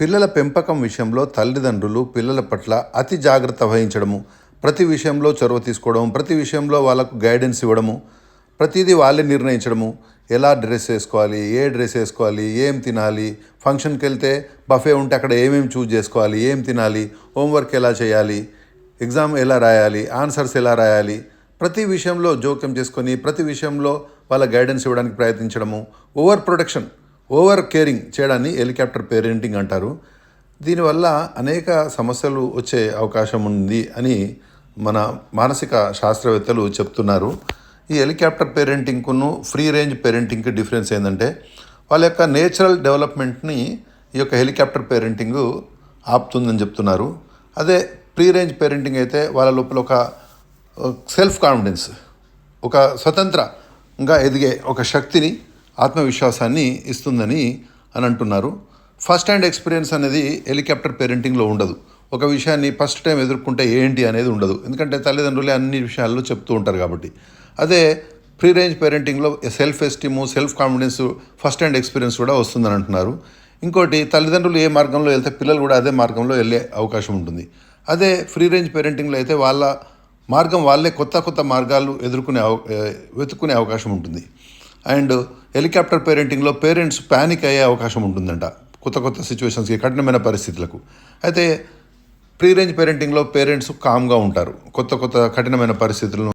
పిల్లల పెంపకం విషయంలో తల్లిదండ్రులు పిల్లల పట్ల అతి జాగ్రత్త వహించడము ప్రతి విషయంలో చొరవ తీసుకోవడము ప్రతి విషయంలో వాళ్ళకు గైడెన్స్ ఇవ్వడము ప్రతిదీ వాళ్ళే నిర్ణయించడము. ఎలా డ్రెస్ వేసుకోవాలి ఏ డ్రెస్ వేసుకోవాలి ఏం తినాలి ఫంక్షన్కి వెళ్తే బఫే ఉంటే అక్కడ ఏమేమి చూజ్ చేసుకోవాలి ఏం తినాలి హోంవర్క్ ఎలా చేయాలి ఎగ్జామ్ ఎలా రాయాలి ఆన్సర్స్ ఎలా రాయాలి ప్రతి విషయంలో జోక్యం చేసుకొని ప్రతి విషయంలో వాళ్ళ గైడెన్స్ ఇవ్వడానికి ప్రయత్నించడము. ఓవర్ ప్రొటెక్షన్ ఓవర్ కేరింగ్ చేయడాన్ని హెలికాప్టర్ పేరెంటింగ్ అంటారు. దీనివల్ల అనేక సమస్యలు వచ్చే అవకాశం ఉంది అని మన మానసిక శాస్త్రవేత్తలు చెప్తున్నారు. ఈ హెలికాప్టర్ పేరెంటింగ్కును ఫ్రీ రేంజ్ పేరెంటింగ్కి డిఫరెన్స్ ఏంటంటే వాళ్ళ యొక్క నేచురల్ డెవలప్మెంట్ని ఈ యొక్క హెలికాప్టర్ పేరెంటింగ్ ఆపుతుందని చెప్తున్నారు. అదే ప్రీ రేంజ్ పేరెంటింగ్ అయితే వాళ్ళ లోపల ఒక సెల్ఫ్ కాన్ఫిడెన్స్ ఒక స్వతంత్రంగా ఎదిగే ఒక శక్తిని ఆత్మవిశ్వాసాన్ని ఇస్తుందని అని అంటున్నారు. ఫస్ట్ హ్యాండ్ ఎక్స్పీరియన్స్ అనేది హెలికాప్టర్ పేరెంటింగ్లో ఉండదు. ఒక విషయాన్ని ఫస్ట్ టైం ఎదుర్కొంటే ఏంటి అనేది ఉండదు. ఎందుకంటే తల్లిదండ్రులే అన్ని విషయాల్లో చెప్తూ ఉంటారు కాబట్టి. అదే free range పేరెంటింగ్లో self esteem self confidence first hand experience కూడా వస్తుందని అంటున్నారు. ఇంకోటి తల్లిదండ్రులు ఏ మార్గంలో వెళ్తే పిల్లలు కూడా అదే మార్గంలో వెళ్ళే అవకాశం ఉంటుంది. అదే ఫ్రీ రేంజ్ పేరెంటింగ్లో అయితే వాళ్ళ మార్గం వాళ్ళే కొత్త కొత్త మార్గాలు ఎదుర్కొనే అవ వెతుక్కునే అవకాశం ఉంటుంది. అండ్ హెలికాప్టర్ పేరెంటింగ్లో పేరెంట్స్ ప్యానిక్ అయ్యే అవకాశం ఉంటుందంట. కొత్త కొత్త సిచ్యువేషన్స్కి కఠినమైన పరిస్థితులకు. అయితే ప్రీ రేంజ్ పేరెంటింగ్లో పేరెంట్స్ కామ్గా ఉంటారు. కొత్త కొత్త కఠినమైన పరిస్థితులను